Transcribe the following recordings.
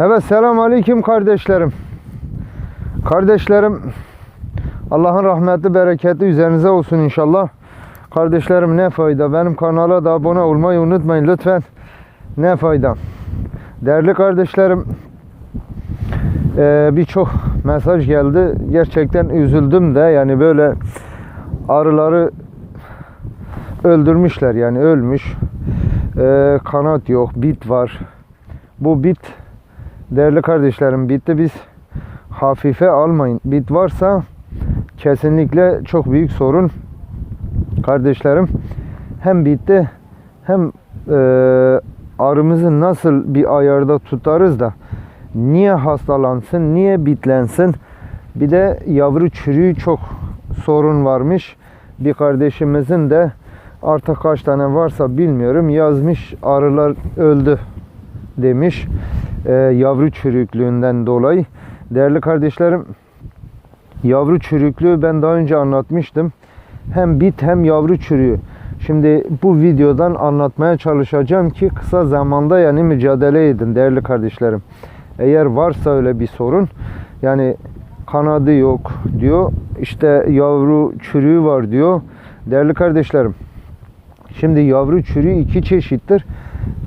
Evet selam aleyküm kardeşlerim. Kardeşlerim Allah'ın rahmeti bereketi üzerinize olsun inşallah. Kardeşlerim ne fayda. Benim kanala da abone olmayı unutmayın lütfen. Ne fayda. Değerli kardeşlerim eee, birçok mesaj geldi. Gerçekten üzüldüm de yani böyle arıları öldürmüşler yani ölmüş. Eee, kanat yok, bit var. Bu bit değerli kardeşlerim bitti biz hafife almayın. Bit varsa kesinlikle çok büyük sorun. Kardeşlerim hem bitti hem e, arımızı nasıl bir ayarda tutarız da niye hastalansın, niye bitlensin? Bir de yavru çürüğü çok sorun varmış. Bir kardeşimizin de artık kaç tane varsa bilmiyorum yazmış arılar öldü demiş e, yavru çürüklüğünden dolayı. Değerli kardeşlerim yavru çürüklüğü ben daha önce anlatmıştım. Hem bit hem yavru çürüğü. Şimdi bu videodan anlatmaya çalışacağım ki kısa zamanda yani mücadele edin değerli kardeşlerim. Eğer varsa öyle bir sorun yani kanadı yok diyor. İşte yavru çürüğü var diyor. Değerli kardeşlerim Şimdi yavru çürüğü iki çeşittir.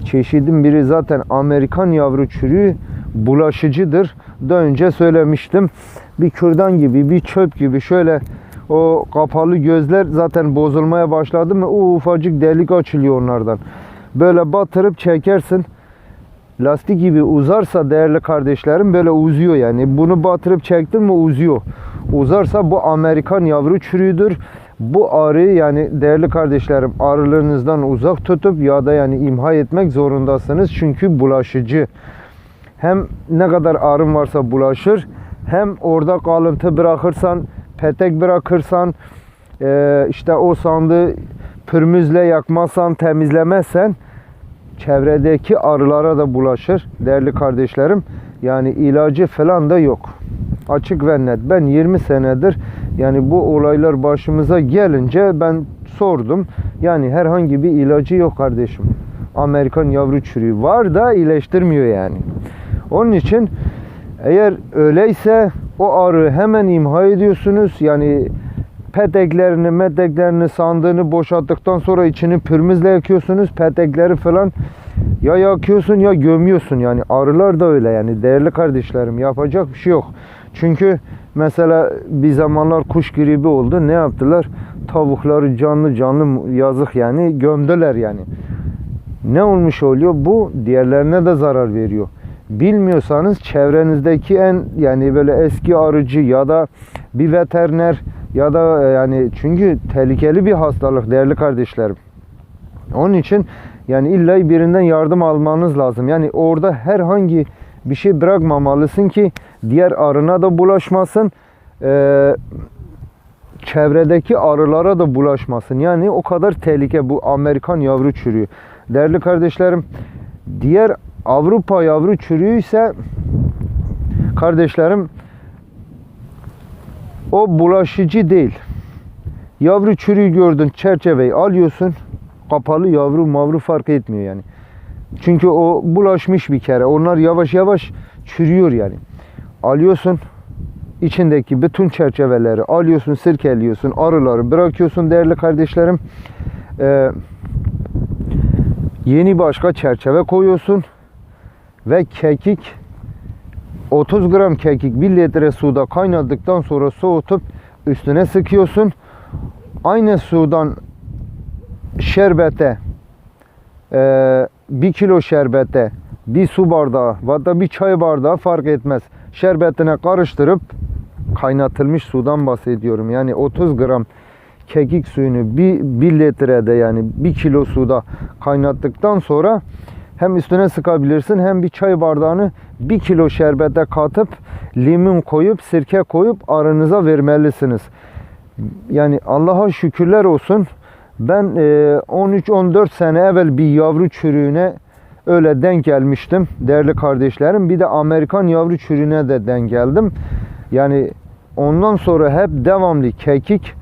Çeşidin biri zaten Amerikan yavru çürüğü bulaşıcıdır. Daha önce söylemiştim. Bir kürdan gibi, bir çöp gibi şöyle o kapalı gözler zaten bozulmaya başladı mı o ufacık delik açılıyor onlardan. Böyle batırıp çekersin. Lastik gibi uzarsa değerli kardeşlerim böyle uzuyor yani. Bunu batırıp çektin mi uzuyor. Uzarsa bu Amerikan yavru çürüğüdür. Bu arıyı yani değerli kardeşlerim arılarınızdan uzak tutup ya da yani imha etmek zorundasınız. Çünkü bulaşıcı. Hem ne kadar arın varsa bulaşır. Hem orada kalıntı bırakırsan, petek bırakırsan, eee, işte o sandığı pürmüzle yakmazsan, temizlemezsen çevredeki arılara da bulaşır değerli kardeşlerim. Yani ilacı falan da yok. Açık ve net. Ben 20 senedir yani bu olaylar başımıza gelince ben sordum. Yani herhangi bir ilacı yok kardeşim. Amerikan yavru çürüğü var da iyileştirmiyor yani. Onun için eğer öyleyse o arı hemen imha ediyorsunuz. Yani peteklerini, meteklerini, sandığını boşalttıktan sonra içini pürmüzle yakıyorsunuz. Petekleri falan ya yakıyorsun ya gömüyorsun. Yani arılar da öyle yani değerli kardeşlerim yapacak bir şey yok. Çünkü mesela bir zamanlar kuş gribi oldu. Ne yaptılar? Tavukları canlı canlı yazık yani gömdüler yani. Ne olmuş oluyor? Bu diğerlerine de zarar veriyor. Bilmiyorsanız çevrenizdeki en yani böyle eski arıcı ya da bir veteriner ya da e, yani çünkü tehlikeli bir hastalık değerli kardeşlerim. Onun için yani illa birinden yardım almanız lazım. Yani orada herhangi bir şey bırakmamalısın ki diğer arına da bulaşmasın. Ee, çevredeki arılara da bulaşmasın. Yani o kadar tehlike bu Amerikan yavru çürüğü. Değerli kardeşlerim, diğer Avrupa yavru çürüğü ise kardeşlerim o bulaşıcı değil. Yavru çürüğü gördün çerçeveyi alıyorsun. Kapalı yavru mavru fark etmiyor yani. Çünkü o bulaşmış bir kere. Onlar yavaş yavaş çürüyor yani. Alıyorsun içindeki bütün çerçeveleri alıyorsun, sirkeliyorsun, arıları bırakıyorsun değerli kardeşlerim. Ee, yeni başka çerçeve koyuyorsun ve kekik 30 gram kekik 1 litre suda kaynadıktan sonra soğutup üstüne sıkıyorsun. Aynı sudan şerbete e, bir kilo şerbete bir su bardağı da bir çay bardağı fark etmez. Şerbetine karıştırıp kaynatılmış sudan bahsediyorum. Yani 30 gram kekik suyunu bir, bir litrede yani bir kilo suda kaynattıktan sonra hem üstüne sıkabilirsin hem bir çay bardağını bir kilo şerbete katıp limon koyup sirke koyup arınıza vermelisiniz. Yani Allah'a şükürler olsun. Ben e, 13-14 sene evvel bir yavru çürüğüne öyle denk gelmiştim değerli kardeşlerim. Bir de Amerikan yavru çürüğüne de denk geldim. Yani ondan sonra hep devamlı kekik.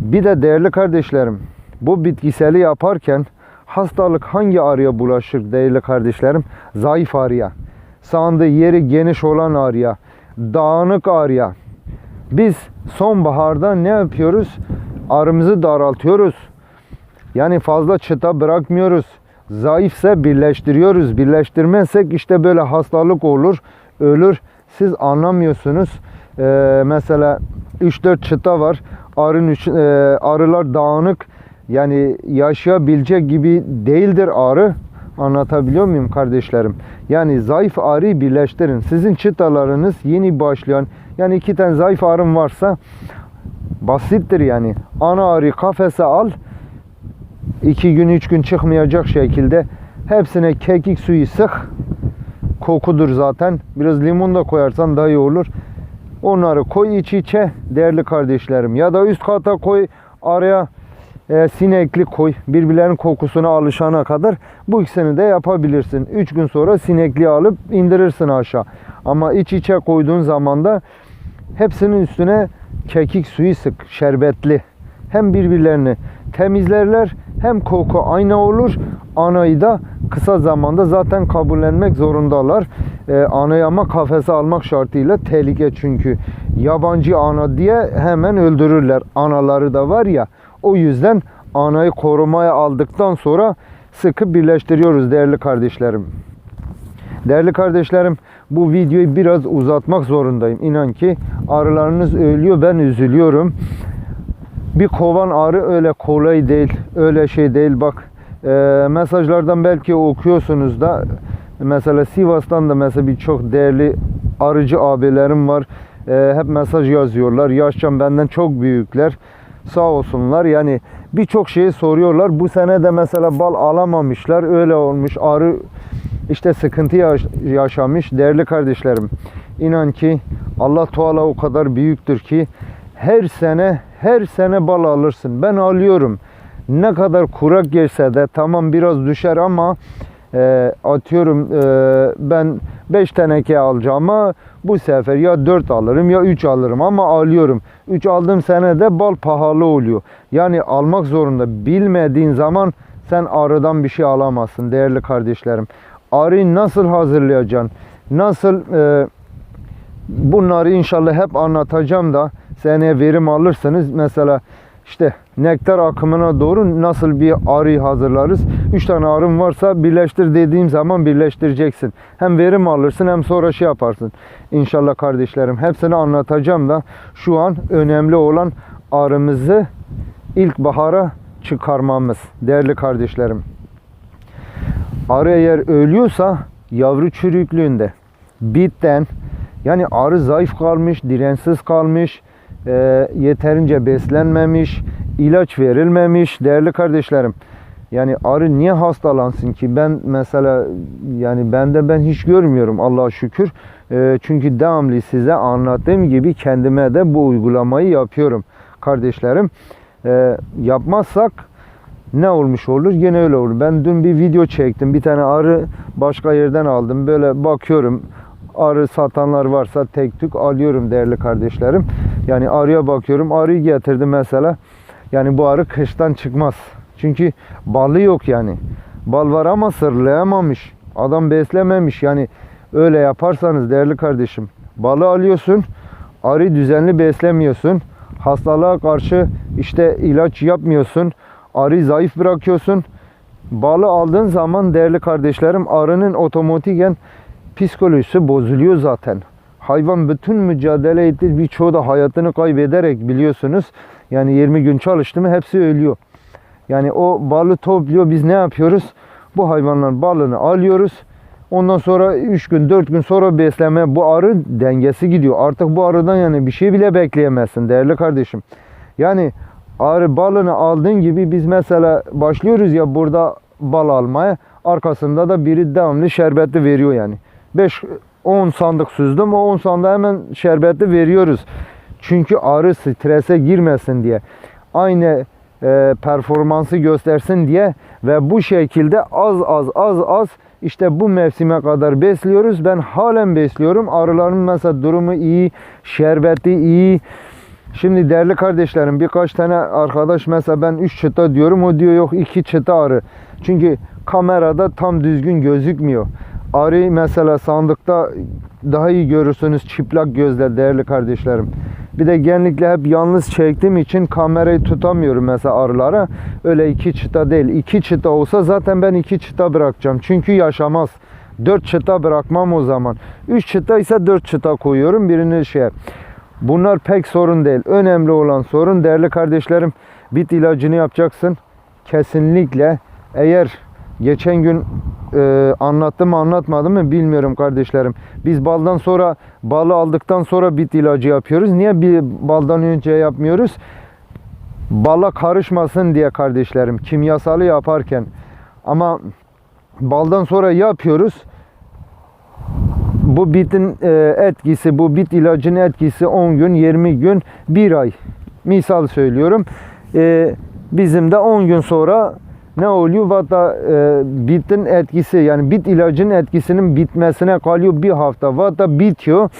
Bir de değerli kardeşlerim bu bitkiseli yaparken hastalık hangi arıya bulaşır değerli kardeşlerim? Zayıf arıya. Sandığı yeri geniş olan arıya, dağınık arıya. Biz sonbaharda ne yapıyoruz? Arımızı daraltıyoruz. Yani fazla çıta bırakmıyoruz. Zayıfsa birleştiriyoruz. Birleştirmezsek işte böyle hastalık olur, ölür. Siz anlamıyorsunuz. Ee, mesela 3-4 çıta var. Arın üç- e, arılar dağınık. Yani yaşayabilecek gibi değildir arı. Anlatabiliyor muyum kardeşlerim? Yani zayıf arıyı birleştirin. Sizin çıtalarınız yeni başlayan yani iki tane zayıf arım varsa basittir yani. Ana arıyı kafese al. iki gün üç gün çıkmayacak şekilde hepsine kekik suyu sık. Kokudur zaten. Biraz limon da koyarsan daha iyi olur. Onları koy iç içe değerli kardeşlerim. Ya da üst kata koy araya e, sinekli koy. Birbirlerinin kokusuna alışana kadar bu ikisini de yapabilirsin. 3 gün sonra sinekli alıp indirirsin aşağı. Ama iç içe koyduğun zaman da hepsinin üstüne kekik suyu sık. Şerbetli. Hem birbirlerini temizlerler hem koku aynı olur. Anayı da kısa zamanda zaten kabullenmek zorundalar. Ee, anayı ama kafese almak şartıyla tehlike çünkü yabancı ana diye hemen öldürürler. Anaları da var ya o yüzden anayı korumaya aldıktan sonra sıkı birleştiriyoruz değerli kardeşlerim. Değerli kardeşlerim bu videoyu biraz uzatmak zorundayım. İnan ki arılarınız ölüyor ben üzülüyorum. Bir kovan arı öyle kolay değil. Öyle şey değil bak. e, mesajlardan belki okuyorsunuz da mesela Sivas'tan da mesela birçok değerli arıcı abilerim var. E, hep mesaj yazıyorlar. Yaşça benden çok büyükler. Sağ olsunlar. Yani birçok şeyi soruyorlar. Bu sene de mesela bal alamamışlar. Öyle olmuş. Arı işte sıkıntı yaş- yaşamış. Değerli kardeşlerim. inan ki Allah Teala o kadar büyüktür ki her sene her sene bal alırsın. Ben alıyorum. Ne kadar kurak geçse de tamam biraz düşer ama e, atıyorum e, ben 5 teneke alacağıma bu sefer ya 4 alırım ya 3 alırım ama alıyorum. 3 aldığım senede bal pahalı oluyor. Yani almak zorunda. Bilmediğin zaman sen arıdan bir şey alamazsın değerli kardeşlerim. Arıyı nasıl hazırlayacaksın? Nasıl e, bunları inşallah hep anlatacağım da seneye verim alırsınız. Mesela işte nektar akımına doğru nasıl bir arı hazırlarız? 3 tane arım varsa birleştir dediğim zaman birleştireceksin. Hem verim alırsın hem sonra şey yaparsın. İnşallah kardeşlerim hepsini anlatacağım da şu an önemli olan arımızı ilkbahara çıkarmamız. Değerli kardeşlerim. Arı eğer ölüyorsa yavru çürüklüğünde bitten yani arı zayıf kalmış, dirensiz kalmış, e, yeterince beslenmemiş, ilaç verilmemiş değerli kardeşlerim. Yani arı niye hastalansın ki? Ben mesela yani bende ben hiç görmüyorum Allah'a şükür. E, çünkü devamlı size anlattığım gibi kendime de bu uygulamayı yapıyorum kardeşlerim. E, yapmazsak ne olmuş olur? Yine öyle olur. Ben dün bir video çektim. Bir tane arı başka yerden aldım. Böyle bakıyorum. Arı satanlar varsa tek tük alıyorum değerli kardeşlerim. Yani arıya bakıyorum. Arıyı getirdim mesela. Yani bu arı kıştan çıkmaz. Çünkü balı yok yani. Bal var ama sırlayamamış. Adam beslememiş. Yani öyle yaparsanız değerli kardeşim. Balı alıyorsun. Arıyı düzenli beslemiyorsun. Hastalığa karşı işte ilaç yapmıyorsun. Arıyı zayıf bırakıyorsun. Balı aldığın zaman değerli kardeşlerim arının otomatiken psikolojisi bozuluyor zaten. Hayvan bütün mücadele etti. Birçoğu da hayatını kaybederek biliyorsunuz. Yani 20 gün çalıştı mı hepsi ölüyor. Yani o balı topluyor. Biz ne yapıyoruz? Bu hayvanların balını alıyoruz. Ondan sonra 3 gün 4 gün sonra besleme bu arı dengesi gidiyor. Artık bu arıdan yani bir şey bile bekleyemezsin değerli kardeşim. Yani arı balını aldığın gibi biz mesela başlıyoruz ya burada bal almaya. Arkasında da biri devamlı şerbetli veriyor yani. 5 10 sandık süzdüm. O 10 sandığı hemen şerbetli veriyoruz. Çünkü arı strese girmesin diye. Aynı e, performansı göstersin diye ve bu şekilde az az az az işte bu mevsime kadar besliyoruz. Ben halen besliyorum. Arıların mesela durumu iyi, şerbeti iyi. Şimdi değerli kardeşlerim birkaç tane arkadaş mesela ben 3 çıta diyorum o diyor yok 2 çıta arı. Çünkü kamerada tam düzgün gözükmüyor. arı mesela sandıkta daha iyi görürsünüz çıplak gözle değerli kardeşlerim. Bir de genellikle hep yalnız çektiğim için kamerayı tutamıyorum mesela arılara. Öyle iki çıta değil. İki çıta olsa zaten ben iki çıta bırakacağım. Çünkü yaşamaz. Dört çıta bırakmam o zaman. Üç çıta ise dört çıta koyuyorum. Birini şey. Bunlar pek sorun değil. Önemli olan sorun değerli kardeşlerim bit ilacını yapacaksın. Kesinlikle eğer geçen gün e, anlattım mı anlatmadım mı bilmiyorum kardeşlerim. Biz baldan sonra balı aldıktan sonra bit ilacı yapıyoruz. Niye bir baldan önce yapmıyoruz? Bala karışmasın diye kardeşlerim kimyasalı yaparken. Ama baldan sonra yapıyoruz. Bu bitin e, etkisi, bu bit ilacının etkisi 10 gün, 20 gün, 1 ay. Misal söylüyorum. E, bizim de 10 gün sonra ne oluyor? Hatta e, bitin etkisi yani bit ilacının etkisinin bitmesine kalıyor bir hafta. Hatta bitiyor.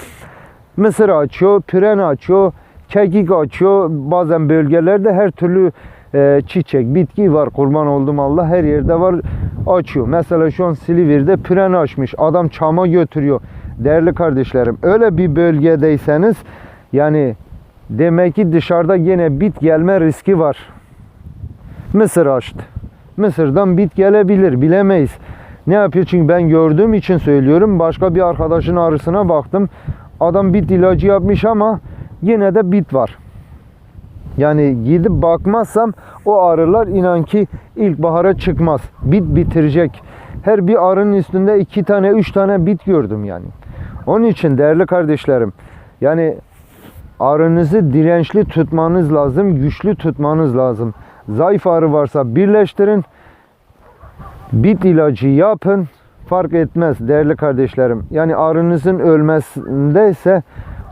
Mısır açıyor, püren açıyor, kekik açıyor. Bazen bölgelerde her türlü e, çiçek, bitki var. Kurban oldum Allah her yerde var. Açıyor. Mesela şu an Silivri'de püren açmış. Adam çama götürüyor. Değerli kardeşlerim öyle bir bölgedeyseniz yani demek ki dışarıda yine bit gelme riski var. Mısır açtı. Mısır'dan bit gelebilir bilemeyiz. Ne yapıyor? Çünkü ben gördüğüm için söylüyorum. Başka bir arkadaşın arısına baktım. Adam bit ilacı yapmış ama yine de bit var. Yani gidip bakmazsam o arılar inan ki ilkbahara çıkmaz. Bit bitirecek. Her bir arının üstünde iki tane, üç tane bit gördüm yani. Onun için değerli kardeşlerim, yani arınızı dirençli tutmanız lazım, güçlü tutmanız lazım. Zayıf arı varsa birleştirin, bit ilacı yapın, fark etmez değerli kardeşlerim. Yani arınızın ölmesindeyse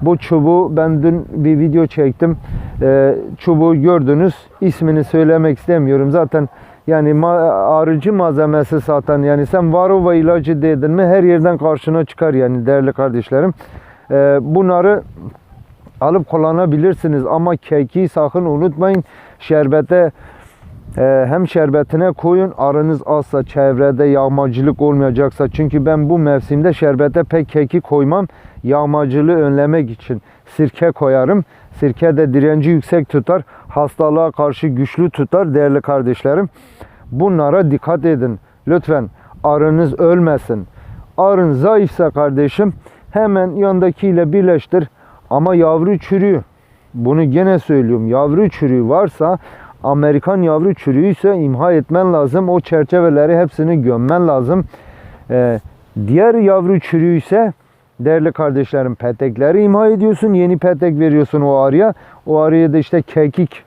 bu çubuğu ben dün bir video çektim. Ee, çubuğu gördünüz. İsmini söylemek istemiyorum. Zaten yani ma- arıcı malzemesi satan yani sen varova ilacı dedin mi her yerden karşına çıkar yani değerli kardeşlerim. Ee, bunları alıp kullanabilirsiniz. Ama keki sakın unutmayın. Şerbete ee, hem şerbetine koyun. Arınız azsa çevrede yağmacılık olmayacaksa. Çünkü ben bu mevsimde şerbete pek keki koymam. Yağmacılığı önlemek için sirke koyarım. Sirke de direnci yüksek tutar. Hastalığa karşı güçlü tutar değerli kardeşlerim. Bunlara dikkat edin. Lütfen arınız ölmesin. Arın zayıfsa kardeşim hemen yandakiyle birleştir ama yavru çürüğü bunu gene söylüyorum yavru çürüğü varsa Amerikan yavru çürüğü ise imha etmen lazım. O çerçeveleri hepsini gömmen lazım. Ee, diğer yavru çürüğü ise değerli kardeşlerim petekleri imha ediyorsun. Yeni petek veriyorsun o arıya. O arıya da işte kekik.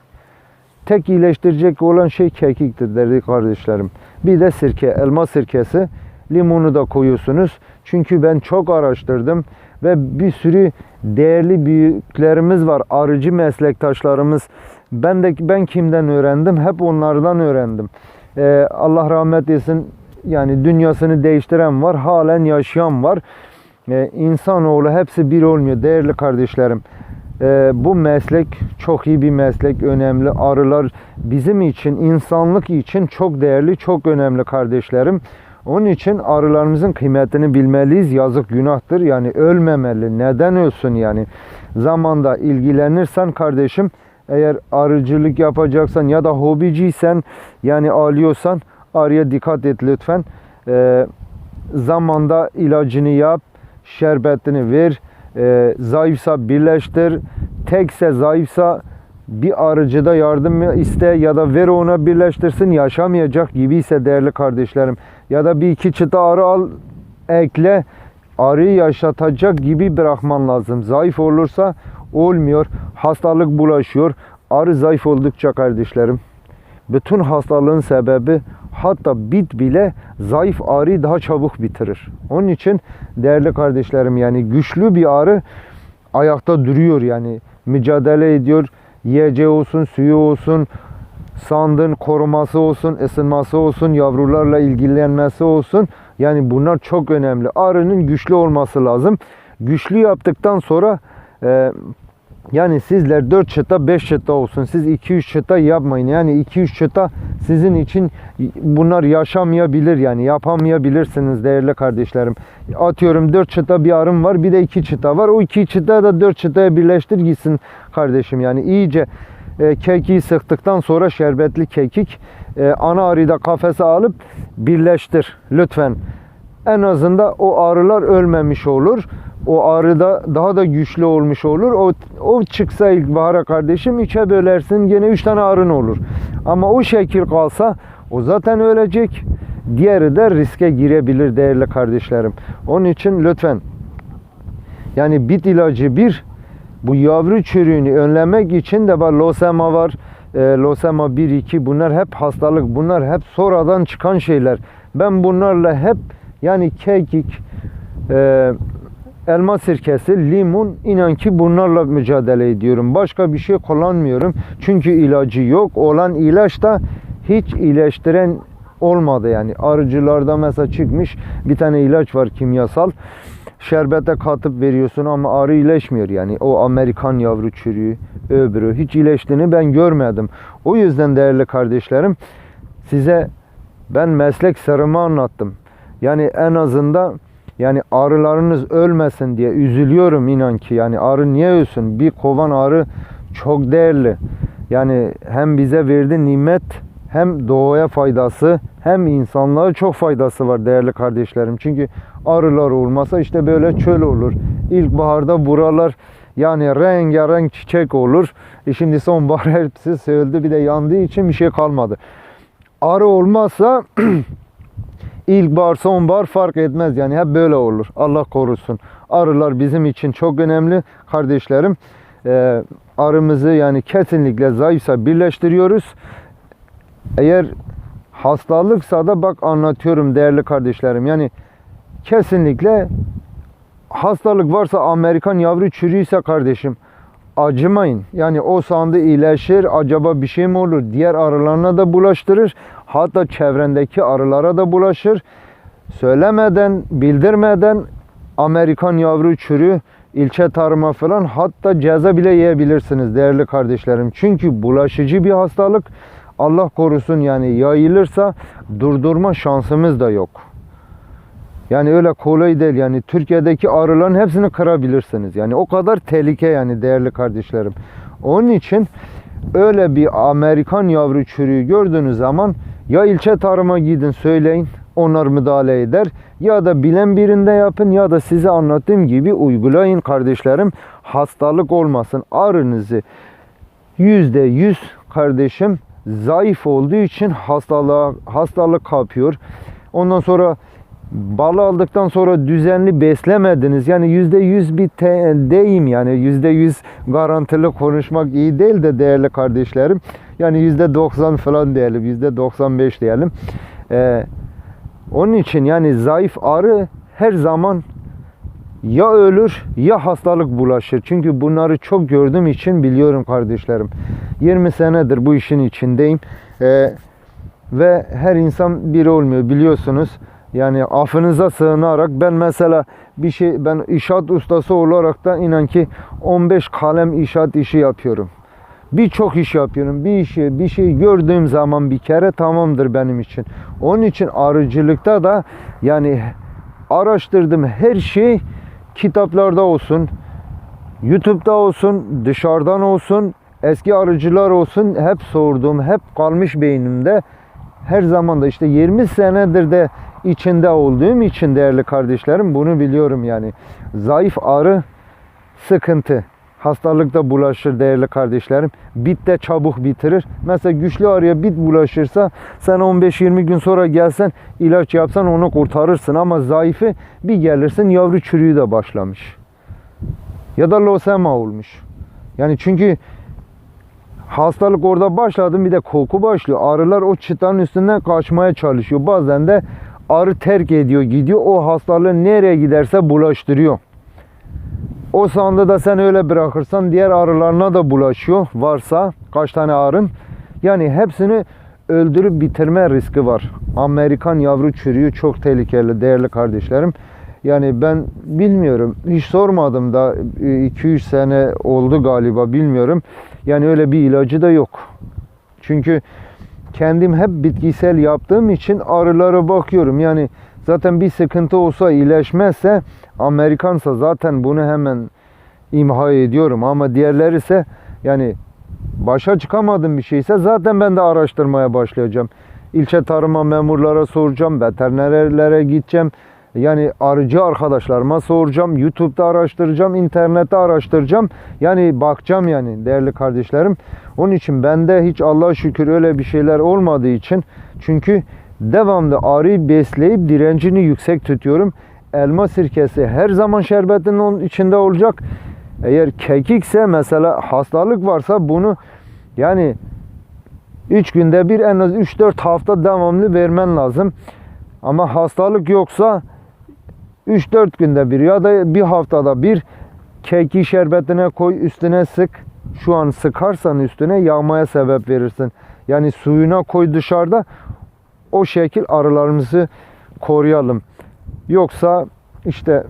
Tek iyileştirecek olan şey kekiktir değerli kardeşlerim. Bir de sirke, elma sirkesi. Limonu da koyuyorsunuz. Çünkü ben çok araştırdım ve bir sürü değerli büyüklerimiz var. Arıcı meslektaşlarımız. Ben de ben kimden öğrendim? Hep onlardan öğrendim. Ee, Allah rahmet etsin. Yani dünyasını değiştiren var, halen yaşayan var. Ee, insanoğlu hepsi bir olmuyor değerli kardeşlerim. Ee, bu meslek çok iyi bir meslek, önemli. Arılar bizim için, insanlık için çok değerli, çok önemli kardeşlerim. Onun için arılarımızın kıymetini bilmeliyiz. Yazık günahtır. Yani ölmemeli. Neden ölsün yani? Zamanda ilgilenirsen kardeşim eğer arıcılık yapacaksan ya da hobiciysen yani alıyorsan arıya dikkat et lütfen. Ee, zamanda ilacını yap, şerbetini ver. Ee, zayıfsa birleştir. Tekse zayıfsa bir arıcıda yardım iste ya da ver ona birleştirsin yaşamayacak gibiyse değerli kardeşlerim. Ya da bir iki çıta arı al ekle arıyı yaşatacak gibi bırakman lazım. Zayıf olursa olmuyor. Hastalık bulaşıyor. Arı zayıf oldukça kardeşlerim. Bütün hastalığın sebebi hatta bit bile zayıf arıyı daha çabuk bitirir. Onun için değerli kardeşlerim yani güçlü bir arı ayakta duruyor yani mücadele ediyor. Yiyeceği olsun, suyu olsun, sandın koruması olsun, ısınması olsun, yavrularla ilgilenmesi olsun. Yani bunlar çok önemli. Arının güçlü olması lazım. Güçlü yaptıktan sonra e, Yani sizler 4 çıta 5 çıta olsun. Siz 2-3 çıta yapmayın. Yani 2-3 çıta sizin için bunlar yaşamayabilir yani yapamayabilirsiniz değerli kardeşlerim. Atıyorum 4 çıta bir arım var bir de 2 çıta var. O 2 çıta da 4 çıtaya birleştir gitsin kardeşim. Yani iyice e, kekiği sıktıktan sonra şerbetli kekik e, ana arıyı kafese alıp birleştir lütfen. En azından o arılar ölmemiş olur. O arı da daha da güçlü olmuş olur. O, o çıksa ilkbahara kardeşim içe bölersin gene 3 tane arın olur. Ama o şekil kalsa o zaten ölecek. Diğeri de riske girebilir değerli kardeşlerim. Onun için lütfen yani bit ilacı bir bu yavru çürüğünü önlemek için de var losema var. E, losema 1-2 bunlar hep hastalık. Bunlar hep sonradan çıkan şeyler. Ben bunlarla hep yani kekik, e, elma sirkesi, limon inan ki bunlarla mücadele ediyorum. Başka bir şey kullanmıyorum. Çünkü ilacı yok. Olan ilaç da hiç iyileştiren olmadı yani. Arıcılarda mesela çıkmış bir tane ilaç var kimyasal. Şerbete katıp veriyorsun ama arı iyileşmiyor yani. O Amerikan yavru çürüğü öbürü hiç iyileştiğini ben görmedim. O yüzden değerli kardeşlerim size ben meslek sırrımı anlattım. Yani en azından yani arılarınız ölmesin diye üzülüyorum inan ki. Yani arı niye ölsün? Bir kovan arı çok değerli. Yani hem bize verdi nimet hem doğaya faydası hem insanlığa çok faydası var değerli kardeşlerim. Çünkü arılar olmasa işte böyle çöl olur. İlkbaharda buralar yani rengarenk çiçek olur. E şimdi sonbahar hepsi söyledi bir de yandığı için bir şey kalmadı. Arı olmazsa İlkbahar, sonbahar fark etmez yani hep böyle olur. Allah korusun. Arılar bizim için çok önemli kardeşlerim. Ee, arımızı yani kesinlikle zayıfsa birleştiriyoruz. Eğer hastalıksa da bak anlatıyorum değerli kardeşlerim. Yani kesinlikle hastalık varsa Amerikan yavru çürüyse kardeşim acımayın. Yani o sandı iyileşir. Acaba bir şey mi olur? Diğer arılarına da bulaştırır. Hatta çevrendeki arılara da bulaşır. Söylemeden, bildirmeden Amerikan yavru çürü, ilçe tarıma falan hatta ceza bile yiyebilirsiniz değerli kardeşlerim. Çünkü bulaşıcı bir hastalık. Allah korusun yani yayılırsa durdurma şansımız da yok. Yani öyle kolay değil yani Türkiye'deki arıların hepsini kırabilirsiniz. Yani o kadar tehlike yani değerli kardeşlerim. Onun için öyle bir Amerikan yavru çürüğü gördüğünüz zaman ya ilçe tarıma gidin söyleyin onlar müdahale eder. Ya da bilen birinde yapın ya da size anlattığım gibi uygulayın kardeşlerim. Hastalık olmasın arınızı. Yüzde yüz kardeşim zayıf olduğu için hastalığa, hastalık kapıyor. Ondan sonra balı aldıktan sonra düzenli beslemediniz. Yani yüzde yüz bir deyim yani yüzde yüz garantili konuşmak iyi değil de değerli kardeşlerim. Yani yüzde doksan falan diyelim, yüzde doksan beş diyelim. Ee, onun için yani zayıf arı her zaman ya ölür ya hastalık bulaşır. Çünkü bunları çok gördüğüm için biliyorum kardeşlerim. 20 senedir bu işin içindeyim. Ee, ve her insan biri olmuyor biliyorsunuz. Yani affınıza sığınarak ben mesela bir şey ben inşaat ustası olarak da inan ki 15 kalem inşaat işi yapıyorum. Birçok iş yapıyorum. Bir işi, bir şey gördüğüm zaman bir kere tamamdır benim için. Onun için arıcılıkta da yani araştırdım her şey kitaplarda olsun, YouTube'da olsun, dışarıdan olsun, eski arıcılar olsun hep sordum, hep kalmış beynimde. Her zaman da işte 20 senedir de içinde olduğum için değerli kardeşlerim bunu biliyorum yani. Zayıf arı sıkıntı. Hastalıkta bulaşır değerli kardeşlerim. Bit de çabuk bitirir. Mesela güçlü arıya bit bulaşırsa sen 15-20 gün sonra gelsen ilaç yapsan onu kurtarırsın ama zayıfı bir gelirsin yavru çürüğü de başlamış. Ya da losema olmuş. Yani çünkü hastalık orada başladı bir de koku başlıyor. Arılar o çıtanın üstünden kaçmaya çalışıyor. Bazen de arı terk ediyor gidiyor. O hastalığı nereye giderse bulaştırıyor. O sanda da sen öyle bırakırsan diğer arılarına da bulaşıyor. Varsa kaç tane arın. Yani hepsini öldürüp bitirme riski var. Amerikan yavru çürüğü çok tehlikeli değerli kardeşlerim. Yani ben bilmiyorum. Hiç sormadım da 2-3 sene oldu galiba bilmiyorum. Yani öyle bir ilacı da yok. Çünkü kendim hep bitkisel yaptığım için arılara bakıyorum. Yani zaten bir sıkıntı olsa iyileşmezse Amerikansa zaten bunu hemen imha ediyorum. Ama diğerleri ise yani başa çıkamadığım bir şeyse zaten ben de araştırmaya başlayacağım. İlçe tarıma memurlara soracağım, veterinerlere gideceğim. Yani arıcı arkadaşlarıma soracağım, YouTube'da araştıracağım, internette araştıracağım. Yani bakacağım yani değerli kardeşlerim. Onun için bende hiç Allah'a şükür öyle bir şeyler olmadığı için çünkü devamlı arıyı besleyip direncini yüksek tutuyorum. Elma sirkesi her zaman şerbetin onun içinde olacak. Eğer kekikse mesela hastalık varsa bunu yani 3 günde bir en az 3-4 hafta devamlı vermen lazım. Ama hastalık yoksa 3-4 günde bir ya da bir haftada bir keki şerbetine koy üstüne sık. Şu an sıkarsan üstüne yağmaya sebep verirsin. Yani suyuna koy dışarıda o şekil arılarımızı koruyalım. Yoksa işte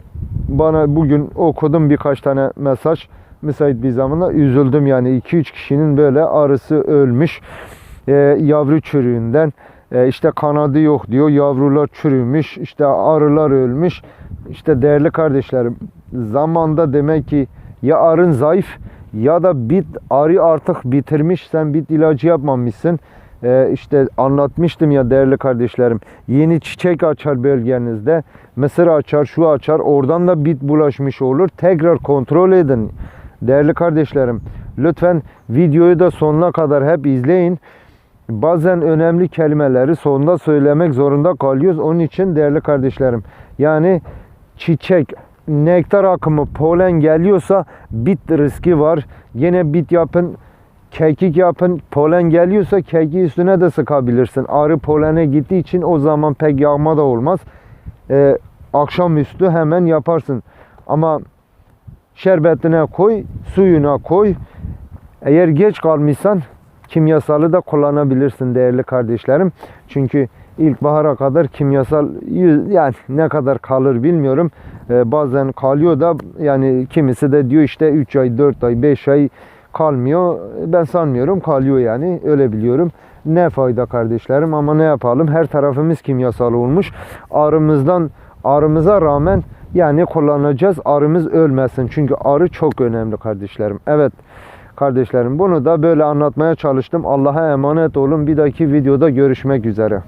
bana bugün okudum birkaç tane mesaj müsait bir zamanda üzüldüm yani 2-3 kişinin böyle arısı ölmüş e, yavru çürüğünden e, işte kanadı yok diyor yavrular çürümüş işte arılar ölmüş. İşte değerli kardeşlerim zamanda demek ki ya arın zayıf ya da bit arı artık bitirmiş sen bit ilacı yapmamışsın. Ee, işte anlatmıştım ya değerli kardeşlerim yeni çiçek açar bölgenizde mısır açar şu açar oradan da bit bulaşmış olur. Tekrar kontrol edin. Değerli kardeşlerim lütfen videoyu da sonuna kadar hep izleyin bazen önemli kelimeleri sonunda söylemek zorunda kalıyoruz onun için değerli kardeşlerim yani çiçek nektar akımı polen geliyorsa bit riski var yine bit yapın kekik yapın polen geliyorsa keki üstüne de sıkabilirsin. Arı polene gittiği için o zaman pek yağma da olmaz. Ee, akşamüstü hemen yaparsın. Ama şerbetine koy, suyuna koy. Eğer geç kalmışsan kimyasalı da kullanabilirsin değerli kardeşlerim. Çünkü ilkbahara kadar kimyasal yani ne kadar kalır bilmiyorum. Ee, bazen kalıyor da yani kimisi de diyor işte 3 ay, 4 ay, 5 ay kalmıyor. Ben sanmıyorum kalıyor yani öyle biliyorum. Ne fayda kardeşlerim ama ne yapalım her tarafımız kimyasal olmuş. Arımızdan arımıza rağmen yani kullanacağız arımız ölmesin. Çünkü arı çok önemli kardeşlerim. Evet kardeşlerim bunu da böyle anlatmaya çalıştım. Allah'a emanet olun. Bir dahaki videoda görüşmek üzere.